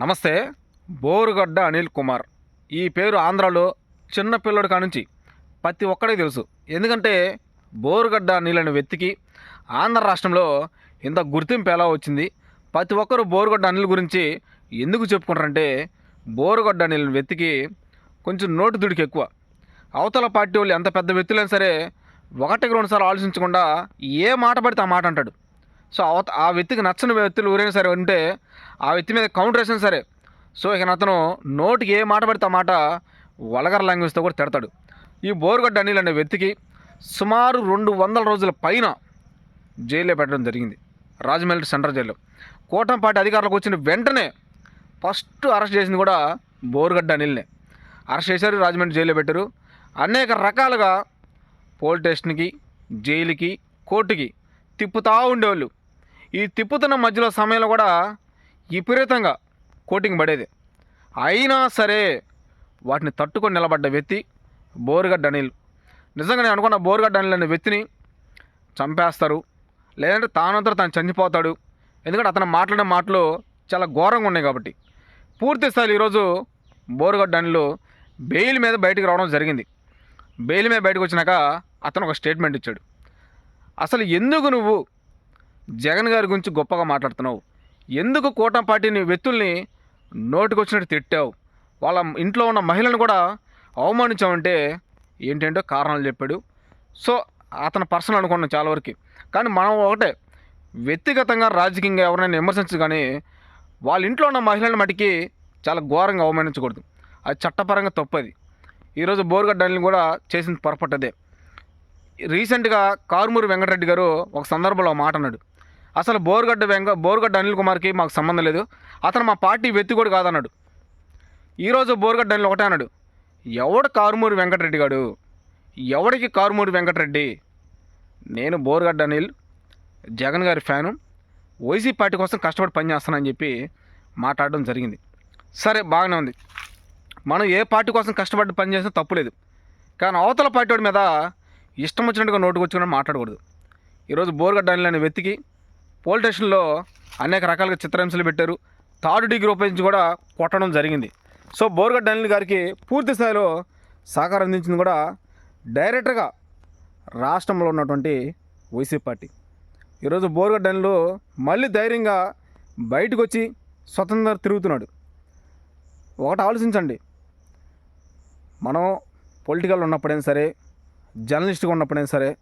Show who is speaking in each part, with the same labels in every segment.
Speaker 1: నమస్తే బోరుగడ్డ అనిల్ కుమార్. ఈ పేరు ఆంధ్రాలో చిన్న పిల్లడి కానుంచి ప్రతి ఒక్కడికి తెలుసు. ఎందుకంటే బోరుగడ్డ అనిల్ అనే వ్యక్తికి ఆంధ్ర రాష్ట్రంలో ఇంత గుర్తింపు ఎలా వచ్చింది? ప్రతి ఒక్కరు బోరుగడ్డ అనిల్ గురించి ఎందుకు చెప్పుకుంటారంటే బోరుగడ్డ అనిల్ వ్యక్తికి కొంచెం నోటు దుడికి ఎక్కువ. అవతల పార్టీ వాళ్ళు ఎంత పెద్ద వ్యక్తులైనా సరే ఒకటికి రెండుసార్లు ఆలోచించకుండా ఏ మాట పడితే ఆ మాట అంటాడు. సో అవత ఆ వ్యక్తికి నచ్చని వ్యక్తులు ఎవరైనా సరే ఉంటే ఆ వ్యక్తి మీద కౌంటర్ వేసినా సరే సో ఇక అతను నోటికి ఏ మాట పడితే ఆ మాట వలగర్ లాంగ్వేజ్తో కూడా తిడతాడు. ఈ బోరుగడ్డ అనిల్ అనే వ్యక్తికి సుమారు రెండు వందల రోజుల పైన జైల్లో పెట్టడం జరిగింది. రాజమండ్రి సెంట్రల్ జైల్లో. కూటంపాటి అధికారులకు వచ్చిన వెంటనే ఫస్ట్ అరెస్ట్ చేసింది కూడా బోరుగడ్డ అనిల్నే అరెస్ట్ చేశారు రాజమండ్రి జైల్లో పెట్టారు. అనేక రకాలుగా పోలీస్ స్టేషన్కి జైలుకి కోర్టుకి తిప్పుతూ ఉండేవాళ్ళు. ఈ తిప్పుతున్న మధ్యలో సమయంలో కూడా విపరీతంగా కోటింగ్ పడేది. అయినా సరే వాటిని తట్టుకొని నిలబడ్డ వ్యక్తి బోరుగడ్డ అనిల్. నిజంగా నేను అనుకున్న బోరుగడ్డ అనిల్ అనే వ్యక్తిని చంపేస్తారు. లేదంటే తానంతా తాను చనిపోతాడు. ఎందుకంటే అతను మాట్లాడే మాటలు చాలా ఘోరంగా ఉన్నాయి కాబట్టి. పూర్తి స్థాయిలో ఈరోజు బోరుగడ్డ అనిల్ బెయిల్ మీద బయటికి రావడం జరిగింది. బెయిల్ మీద బయటకు వచ్చినాక అతను ఒక స్టేట్మెంట్ ఇచ్చాడు. అసలు ఎందుకు నువ్వు జగన్ గారి గురించి గొప్పగా మాట్లాడుతున్నావు. ఎందుకు కూటమి పార్టీని వ్యక్తుల్ని నోటికొచ్చినట్టు తిట్టావు? వాళ్ళ ఇంట్లో ఉన్న మహిళను కూడా అవమానించామంటే ఏంటంటే కారణాలు చెప్పాడు. సో అతను పర్సనల్ అనుకున్నాం చాలా వరకు. కానీ మనం ఒకటే వ్యక్తిగతంగా రాజకీయంగా ఎవరైనా విమర్శించు కానీ వాళ్ళ ఇంట్లో ఉన్న మహిళలను మటుకి చాలా ఘోరంగా అవమానించకూడదు. అది చట్టపరంగా తప్పది. ఈరోజు బోర్గడ్డ కూడా చేసిన పొరపట్టదే రీసెంట్గా కారుమూరి వెంకటరెడ్డి గారు ఒక సందర్భంలో మాట అన్నాడు. అసలు బోర్గడ్డ వెంక బోర్గడ్డ అనిల్ కుమార్కి మాకు సంబంధం లేదు. అతను మా పార్టీ వ్యక్తి కూడా కాదన్నాడు. ఈరోజు బోర్గడ్డ అనిల్ ఒకటే అన్నాడు. ఎవడు కారుమూరి వెంకటరెడ్డి గాడు? ఎవడికి కారుమూరి వెంకటరెడ్డి? నేను బోర్గడ్డ అనిల్ జగన్ గారి ఫ్యాను. వైసీ పార్టీ కోసం కష్టపడి పనిచేస్తానని చెప్పి మాట్లాడడం జరిగింది. సరే బాగానే ఉంది. మనం ఏ పార్టీ కోసం కష్టపడి పనిచేసినా తప్పులేదు కానీ అవతల పార్టీ వాడి మీద ఇష్టం వచ్చినట్టుగా నోటుకొచ్చుకుని మాట్లాడకూడదు. ఈరోజు బోర్గడ్డ అనిల్ అనే వ్యక్తికి పోలీస్ స్టేషన్లో అనేక రకాలుగా చిత్రహింసలు పెట్టారు. థర్డ్ డిగ్రీ ఉపయోగించి కూడా కొట్టడం జరిగింది. సో బోర్గడ్ అనిల్ గారికి పూర్తి స్థాయిలో సహకారం అందించింది కూడా డైరెక్ట్గా రాష్ట్రంలో ఉన్నటువంటి వైసీపీ పార్టీ. ఈరోజు బోర్గడ్ అనిల్ మళ్ళీ ధైర్యంగా బయటకు వచ్చి స్వతంత్ర తిరుగుతున్నాడు. ఒకటి ఆలోచించండి. మనం పొలిటికల్ ఉన్నప్పుడైనా సరే జర్నలిస్ట్గా ఉన్నప్పుడైనా సరే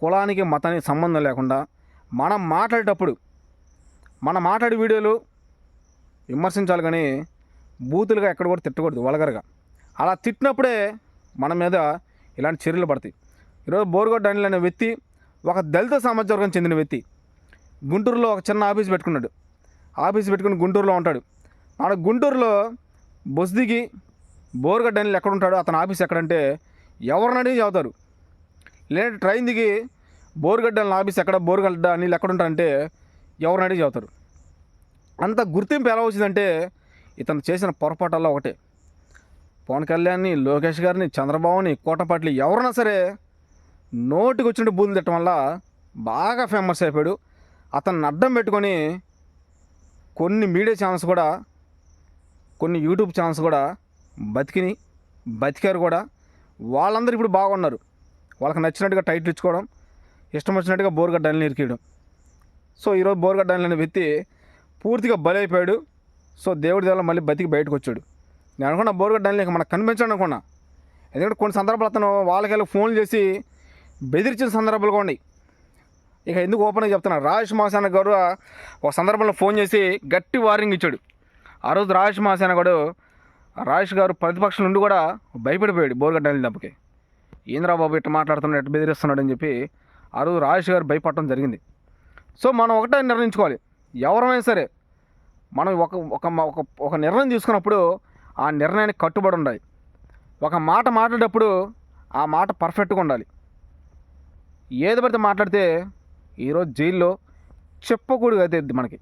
Speaker 1: కులానికి మతానికి సంబంధం లేకుండా మనం మాట్లాడేటప్పుడు మన మాట్లాడే వీడియోలు విమర్శించాలి కానీ బూతులుగా ఎక్కడ కూడా తిట్టకూడదు వలగరగా. అలా తిట్టినప్పుడే మన మీద ఇలాంటి చర్యలు పడతాయి. ఈరోజు బోర్గొడ్డ అనిల్ అనే వ్యక్తి ఒక దళిత సామాజిక వర్గం చెందిన వ్యక్తి గుంటూరులో ఒక చిన్న ఆఫీస్ పెట్టుకున్నాడు. ఆఫీస్ పెట్టుకుని గుంటూరులో ఉంటాడు. మన గుంటూరులో బస్ దిగి బోర్గడ్డ అనిల్ ఎక్కడ ఉంటాడో అతని ఆఫీస్ ఎక్కడంటే ఎవరినడిగి చదువుతారు. లేదంటే ట్రైన్ దిగి బోర్గడ్డ అనిల్ ఆఫీస్ ఎక్కడ బోరుగడ్డ నీళ్ళు ఎక్కడ ఉంటారంటే ఎవరిని అడిగి చదువుతారు. అంత గుర్తింపు ఎలా వచ్చిందంటే ఇతను చేసిన పొరపాటల్లో ఒకటే. పవన్ కళ్యాణ్ని లోకేష్ గారిని చంద్రబాబుని కోటపాటిని ఎవరైనా సరే నోటికి వచ్చినట్టు బూతులు తిట్టడం వల్ల బాగా ఫేమస్ అయిపోయాడు. అతన్ని అడ్డం పెట్టుకొని కొన్ని మీడియా ఛానల్స్ కూడా కొన్ని యూట్యూబ్ ఛానల్స్ కూడా బతికిని బతికారు కూడా. వాళ్ళందరూ ఇప్పుడు బాగున్నారు. వాళ్ళకి నచ్చినట్టుగా టైటిల్ ఇచ్చుకోవడం ఇష్టం వచ్చినట్టుగా బోర్గడ్డ అనిల్ ఇరికేయడం సో ఈరోజు బోర్గడ్డ అనే వ్యక్తి పూర్తిగా బలైపోయాడు. సో దేవుడి దేవల మళ్ళీ బతికి బయటకు వచ్చాడు. నేను అనుకున్నా బోర్గడ్డ మనకు కనిపించాడు అనుకున్నా. ఎందుకంటే కొన్ని సందర్భాలు అతను వాళ్ళకి వెళ్ళి ఫోన్ చేసి బెదిరించిన సందర్భాలు కూడా ఇక ఎందుకు ఓపెన్గా చెప్తున్నాను రాజేష్ మహాసేన గారు ఒక సందర్భంలో ఫోన్ చేసి గట్టి వార్నింగ్ ఇచ్చాడు. ఆ రోజు రాజేష్ మహాసేన గారు రాజేష్ గారు ప్రతిపక్షం నుండి కూడా భయపడిపోయాడు బోర్గడ్డ దెబ్బకి. ఏంద్రా బాబు ఇట్లా మాట్లాడుతున్నాడు ఎట్లా బెదిరిస్తున్నాడు? అని చెప్పి ఆ రోజు రాజేష్ గారు భయపడటం జరిగింది. సో మనం ఒకటే నిర్ణయించుకోవాలి. ఎవరైనా సరే మనం ఒక ఒక ఒక ఒక నిర్ణయం తీసుకున్నప్పుడు ఆ నిర్ణయానికి కట్టుబడి ఉండాలి. ఒక మాట మాట్లాడేటప్పుడు ఆ మాట పర్ఫెక్ట్గా ఉండాలి. ఏది పడితే మాట్లాడితే ఈరోజు జైల్లో చెప్పకూడదు అయితే మనకి.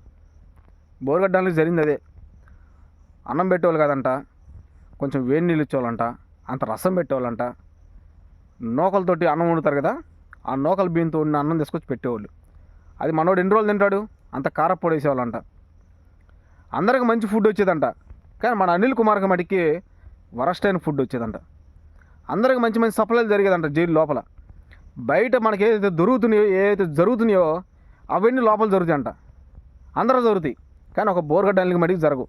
Speaker 1: బోరుగడ్డానికి జరిగింది అదే. అన్నం పెట్టేవాళ్ళు కదంట కొంచెం వేడి నీళ్ళు ఇచ్చేవాళ్ళంట అంత రసం పెట్టేవాళ్ళంట. నూకలతోటి అన్నం వండుతారు కదా ఆ నోకల బియ్యంతో ఉన్న అన్నం తీసుకొచ్చి పెట్టేవాళ్ళు. అది మనోడు ఎన్ని రోజులు తింటాడు? అంత కారప్పొడి వేసేవాళ్ళంట. అందరికి మంచి ఫుడ్ వచ్చేదంట. కానీ మన అనిల్ కుమార్కి మటుకి వరస్ట్ అయిన ఫుడ్ వచ్చేదంట. అందరికి మంచి మంచి సప్లైలు జరిగేదంట జైలు లోపల. బయట మనకి ఏదైతే దొరుకుతున్నాయో ఏదైతే జరుగుతున్నాయో అవన్నీ లోపల జరుగుతాయంట. అందరూ జరుగుతాయి. కానీ ఒక బోర్గడ్డ అనిల్కి మటుకు జరగవు.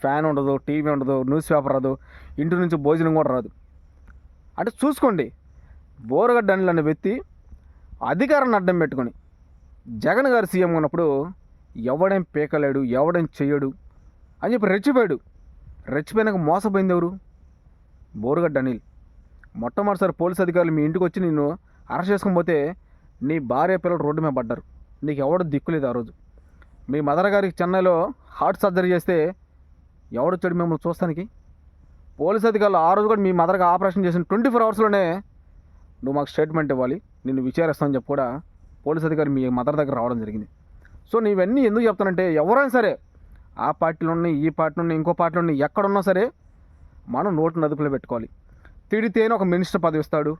Speaker 1: ఫ్యాన్ ఉండదు టీవీ ఉండదు న్యూస్ పేపర్ రాదు ఇంటి నుంచి భోజనం కూడా రాదు. అంటే చూసుకోండి. బోరగడ్డలను అనిల్ అధికారాన్ని అడ్డం పెట్టుకొని జగన్ గారు సీఎం ఉన్నప్పుడు ఎవడేం పీకలేడు ఎవడేం చెయ్యడు అని చెప్పి రెచ్చిపోయాడు. రెచ్చిపోయినాక మోసపోయింది ఎవరు? బోరుగడ్డ అనిల్. మొట్టమొదటిసారి పోలీస్ అధికారులు మీ ఇంటికి వచ్చి నిన్ను అరెస్ట్ చేసుకుని పోతే నీ భార్య పిల్లలు రోడ్డు మీద పడ్డారు. నీకు ఎవడు దిక్కులేదు ఆ రోజు. మీ మదర్ గారికి చెన్నైలో హార్ట్ సర్జరీ చేస్తే ఎవడొచ్చాడు మిమ్మల్ని చూస్తానికి? పోలీస్ అధికారులు ఆ రోజు కూడా మీ మదర్కి ఆపరేషన్ చేసిన ట్వంటీ ఫోర్ అవర్స్లోనే నువ్వు మాకు స్టేట్మెంట్ ఇవ్వాలి. నిన్ను విచారిస్తామని చెప్పి కూడా పోలీస్ అధికారి మీ మదర్ దగ్గర రావడం జరిగింది. సో నీవన్నీ ఎందుకు చెప్తానంటే ఎవరైనా సరే ఆ పార్టీలో ఉన్నాయి ఈ పార్టీలో ఉన్నాయి ఇంకో పార్టీలో ఉన్నాయి ఎక్కడున్నా సరే మనం నోటిని అదుపులో పెట్టుకోవాలి. తిడితేనే ఒక మినిస్టర్ పదవి ఇస్తాడు.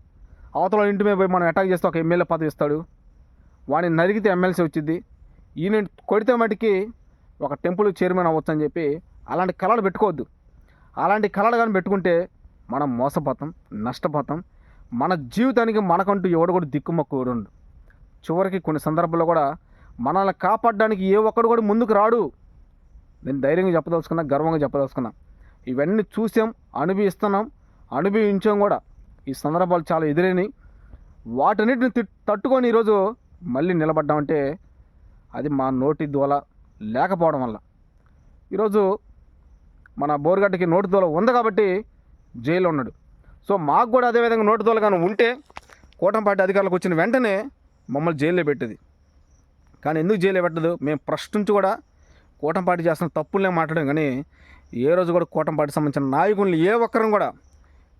Speaker 1: అవతల ఇంటి మీద పోయి మనం అటాక్ చేస్తే ఒక ఎమ్మెల్యే పదవి ఇస్తాడు. వాడిని నరిగితే ఎమ్మెల్సీ వచ్చింది ఈయన కొడితే మటుకి ఒక టెంపుల్ చైర్మన్ అవ్వచ్చు అని చెప్పి అలాంటి కళలు పెట్టుకోవద్దు. అలాంటి కళలు కానీ పెట్టుకుంటే మనం మోసపోతాం నష్టపోతాం. మన జీవితానికి మనకంటూ ఎవడు కూడా దిక్కుమక్కు ఉండు చివరికి కొన్ని సందర్భాల్లో కూడా మనల్ని కాపాడడానికి ఏ ఒక్కడు కూడా ముందుకు రాడు. నేను ధైర్యంగా చెప్పదలుచుకున్నా గర్వంగా చెప్పదలుచుకున్నా. ఇవన్నీ చూసాం అనుభవిస్తున్నాం అనుభవించాం కూడా. ఈ సందర్భాలు చాలా ఎదురైనవి వాటన్నిటిని తట్టుకొని ఈరోజు మళ్ళీ నిలబడ్డామంటే అది మా నోటి దోల లేకపోవడం వల్ల. ఈరోజు మన బోరుగడ్డకి నోటి దోల ఉంది కాబట్టి జైల్లో ఉన్నాడు. సో మాకు కూడా అదేవిధంగా నోటు దోల ఉంటే కూటంపాటి అధికారులకు వచ్చిన వెంటనే మమ్మల్ని జైల్లో పెట్టేది. కానీ ఎందుకు జైల్లో పెట్టదు? మేము ఫస్ట్ నుంచి కూడా కూటంపాటి చేస్తున్న తప్పులనే మాట్లాడాం. కానీ ఏ రోజు కూడా కూటంపాటికి సంబంధించిన నాయకులు ఏ ఒక్కరం కూడా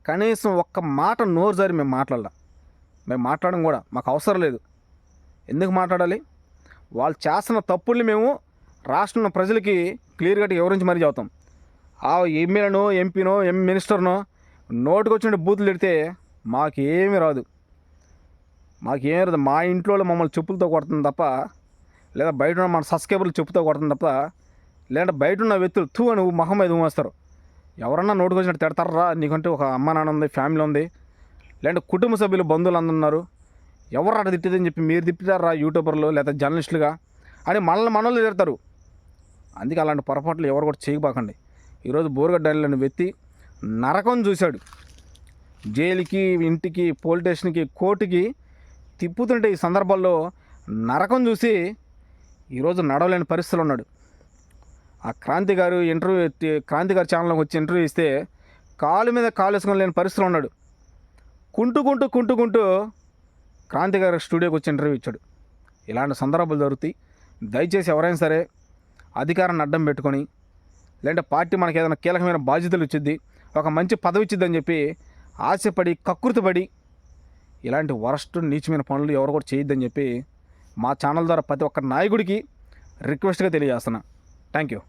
Speaker 1: కనీసం ఒక్క మాట నోరు జారి మేము మాట్లాడాల. మేము మాట్లాడడం కూడా మాకు అవసరం లేదు. ఎందుకు మాట్లాడాలి? వాళ్ళు చేస్తున్న తప్పుల్ని మేము రాష్ట్రంలో ప్రజలకి క్లియర్గా వివరించి మరీ చదువుతాం ఆ ఎమ్మెల్యేనో ఎంపీనో ఎం మినిస్టర్నో నోటికి వచ్చిన బూతులు తిడితే మాకేమీ రాదు. మాకేమీ రాదు. మా ఇంట్లో మమ్మల్ని చెప్పులతో కొడుతుంది తప్ప లేదా బయట ఉన్న మన సబ్స్క్రైబర్లు చెప్పుతో కొడుతుంది తప్ప లేదంటే బయట ఉన్న వ్యక్తులు తూ అని మొహం మీద ఉమ్మేస్తారు ఎవరన్నా నోటికి వచ్చినట్టు తిడతారా? నీకంటే ఒక అమ్మ నాన్న ఉంది ఫ్యామిలీ ఉంది లేదంటే కుటుంబ సభ్యులు బంధువులు అందరూ ఎవరు అక్కడ తిట్టేదని చెప్పి మీరు తిప్పుతారా యూట్యూబర్లు లేదా జర్నలిస్టులుగా? అని మనల్ని మనల్ని తిడతారు. అందుకే అలాంటి పొరపాట్లు ఎవరు కూడా చేయబాకండి ఈరోజు బోరుగడ్డ అనే వ్యక్తి నరకం చూశాడు. జైలుకి ఇంటికి పోలీస్ స్టేషన్కి కోర్టుకి తిప్పుతుంటే ఈ సందర్భాల్లో నరకం చూసి ఈరోజు నడవలేని పరిస్థితులు ఉన్నాడు. ఆ క్రాంతి గారు ఇంటర్వ్యూ క్రాంతి గారు ఛానల్లోకి వచ్చి ఇంటర్వ్యూ ఇస్తే కాలు మీద కాలు వేసుకొని లేని పరిస్థితులు ఉన్నాడు. కుంటుకుంటూ కుంటుకుంటూ క్రాంతి గారి స్టూడియోకి వచ్చి ఇంటర్వ్యూ ఇచ్చాడు. ఇలాంటి సందర్భాలు జరుగుతాయి. దయచేసి ఎవరైనా సరే అధికారాన్ని అడ్డం పెట్టుకొని లేదంటే పార్టీ మనకి ఏదైనా కీలకమైన బాధ్యతలు ఇచ్చిద్ది ఒక మంచి పదవి ఇచ్చిద్దని చెప్పి ఆశపడి కకృతిపడి ఇలాంటి వరస్ట్ నీచమైన పనులు ఎవరు కూడా చేయొద్దని చెప్పి మా ఛానల్ ద్వారా ప్రతి ఒక్క నాయకుడికి రిక్వెస్ట్గా తెలియజేస్తున్నా. Thank you